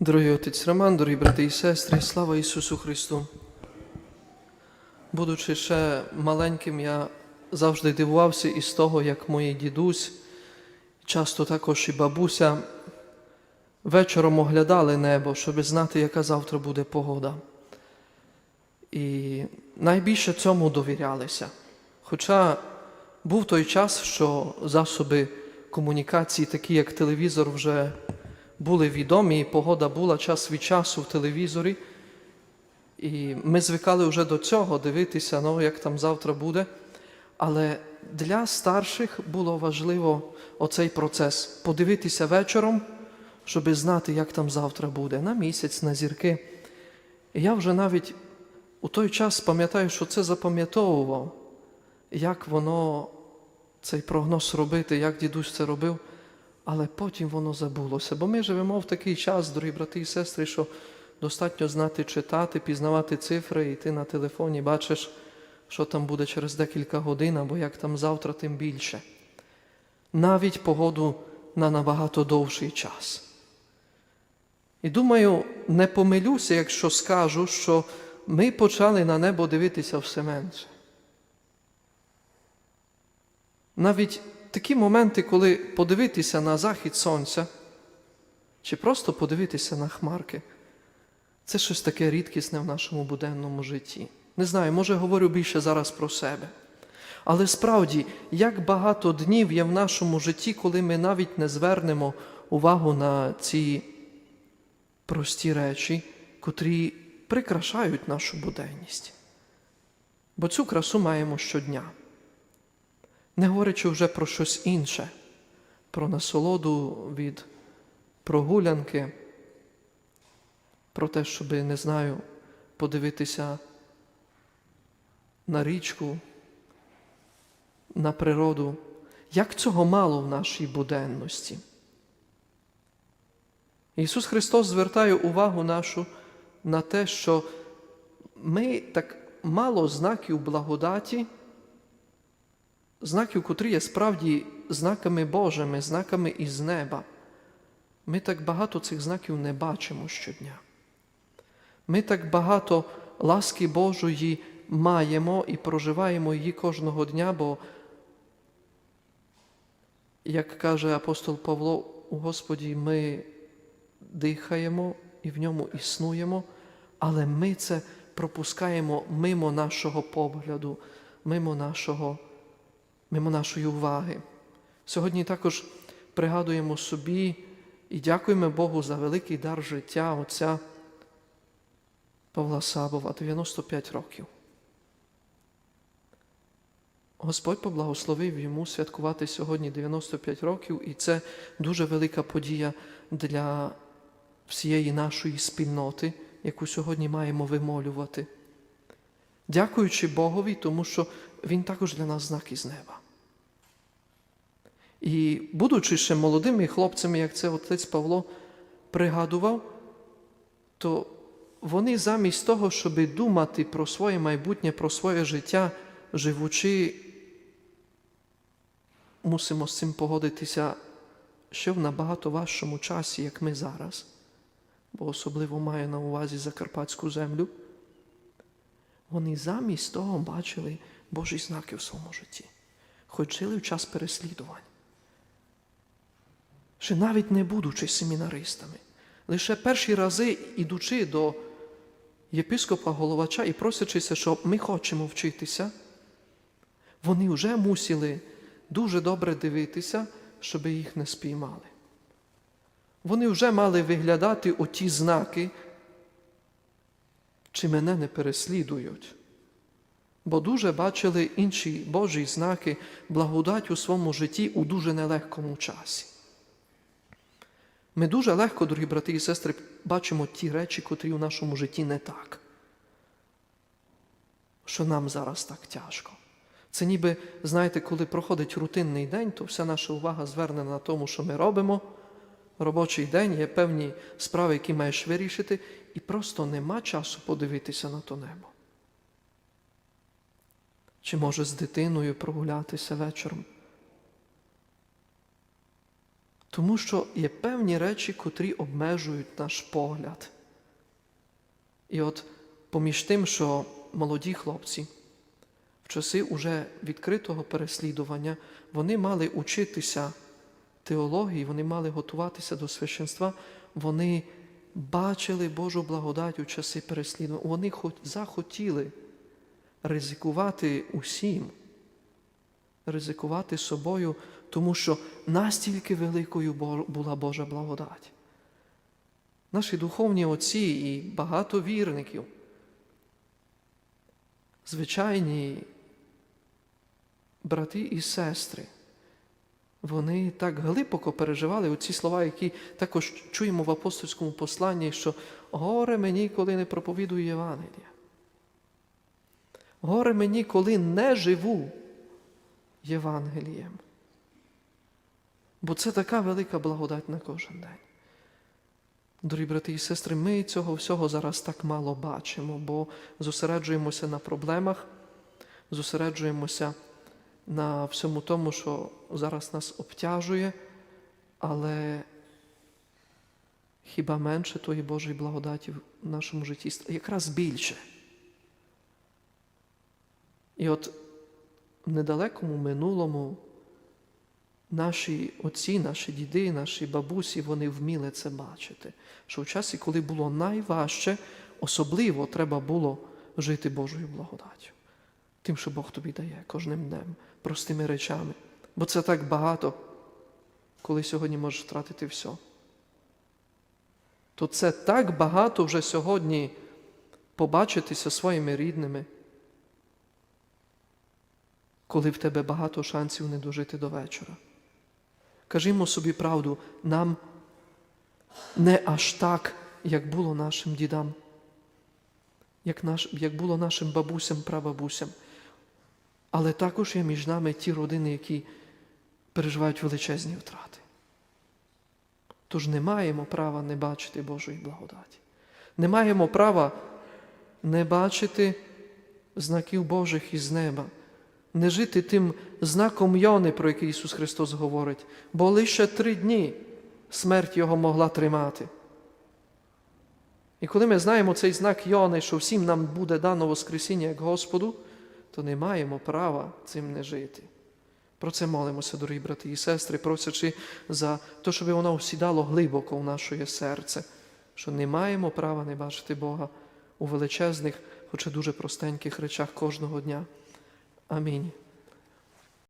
Дорогий отець Роман, дорогі брати і сестри, слава Ісусу Христу. Будучи ще маленьким, я завжди дивувався із того, як мої дідусь, часто також і бабуся, вечором оглядали небо, щоб знати, яка завтра буде погода. І найбільше цьому довірялися. Хоча був той час, що засоби комунікації, такі як телевізор, вже були відомі, і погода була час від часу в телевізорі. І ми звикали вже до цього дивитися, ну, як там завтра буде. Але для старших було важливо оцей процес подивитися вечором, щоб знати, як там завтра буде, на місяць, на зірки. І я вже навіть у той час пам'ятаю, що це запам'ятовував, як воно, цей прогноз робити, як дідусь це робив, але потім воно забулося. Бо ми живемо в такий час, дорогі брати і сестри, що достатньо знати читати, пізнавати цифри, і ти на телефоні бачиш, що там буде через декілька годин, або як там завтра, тим більше. Навіть погоду на набагато довший час. І думаю, не помилюся, якщо скажу, що ми почали на небо дивитися все менше. Навіть такі моменти, коли подивитися на захід сонця, чи просто подивитися на хмарки, це щось таке рідкісне в нашому буденному житті. Не знаю, може говорю більше зараз про себе. Але справді, як багато днів є в нашому житті, коли ми навіть не звернемо увагу на ці прості речі, котрі прикрашають нашу буденність. Бо цю красу маємо щодня. Не говорячи вже про щось інше, про насолоду від прогулянки, про те, щоб, не знаю, подивитися на річку, на природу. Як цього мало в нашій буденності? Ісус Христос звертає увагу нашу на те, що ми так мало знаків благодаті, знаків, котрі є справді знаками Божими, знаками із неба. Ми так багато цих знаків не бачимо щодня. Ми так багато ласки Божої маємо і проживаємо її кожного дня, бо, як каже апостол Павло, у Господі ми дихаємо і в ньому існуємо, але ми це пропускаємо мимо нашого погляду, мимо, нашого, мимо нашої уваги. Сьогодні також пригадуємо собі і дякуємо Богу за великий дар життя Отця Павла Сабова, 95 років. Господь поблагословив йому святкувати сьогодні 95 років, і це дуже велика подія для всієї нашої спільноти, яку сьогодні маємо вимолювати. Дякуючи Богові, тому що Він також для нас знак із неба. І, будучи ще молодими хлопцями, як це отець Павло пригадував, то вони замість того, щоб думати про своє майбутнє, про своє життя, живучи, мусимо з цим погодитися ще в набагато важчому часі, як ми зараз, бо особливо маю на увазі Закарпатську землю. Вони замість того бачили Божі знаки в своєму житті, хоч жили в час переслідувань. Ще навіть не будучи семінаристами, лише перші рази, ідучи до єпископа головача і просячися, що ми хочемо вчитися, вони вже мусили дуже добре дивитися, щоб їх не спіймали. Вони вже мали виглядати оті знаки, чи мене не переслідують. Бо дуже бачили інші Божі знаки, благодать у своєму житті у дуже нелегкому часі. Ми дуже легко, дорогі брати і сестри, бачимо ті речі, котрі у нашому житті не так. Що нам зараз так тяжко. Це ніби, знаєте, коли проходить рутинний день, то вся наша увага звернена на тому, що ми робимо. Робочий день, є певні справи, які маєш вирішити, і просто нема часу подивитися на то небо. Чи може з дитиною прогулятися вечором? Тому що є певні речі, котрі обмежують наш погляд. І от поміж тим, що молоді хлопці в часи уже відкритого переслідування вони мали учитися теології, вони мали готуватися до священства, вони бачили Божу благодать у часи переслідування. Вони захотіли ризикувати усім, ризикувати собою, тому що настільки великою була Божа благодать. Наші духовні отці і багато вірників, звичайні брати і сестри, вони так глибоко переживали оці слова, які також чуємо в апостольському посланні, що горе мені, коли не проповідую Євангелія. Горе мені, коли не живу Євангелієм. Бо це така велика благодать на кожен день. Дорогі брати і сестри, ми цього всього зараз так мало бачимо, бо зосереджуємося на проблемах, зосереджуємося на всьому тому, що зараз нас обтяжує, але хіба менше тої Божої благодаті в нашому житті, якраз більше. І от в недалекому минулому наші отці, наші діди, наші бабусі, вони вміли це бачити. Що в часі, коли було найважче, особливо треба було жити Божою благодаттю. Тим, що Бог тобі дає кожним днем, простими речами. Бо це так багато, коли сьогодні можеш втратити все. То це так багато вже сьогодні побачитися своїми рідними, коли в тебе багато шансів не дожити до вечора. Кажімо собі правду, нам не аж так, як було нашим дідам, як, наш, як було нашим бабусям, прабабусям. Але також є між нами ті родини, які переживають величезні втрати. Тож не маємо права не бачити Божої благодаті. Не маємо права не бачити знаків Божих із неба, не жити тим знаком Йони, про який Ісус Христос говорить, бо лише три дні смерть Його могла тримати. І коли ми знаємо цей знак Йони, що всім нам буде дано Воскресіння як Господу, то не маємо права цим не жити. Про це молимося, дорогі брати і сестри, просячи за те, щоб воно всідало глибоко в наше серце, що не маємо права не бачити Бога у величезних, хоча дуже простеньких речах кожного дня. Амінь.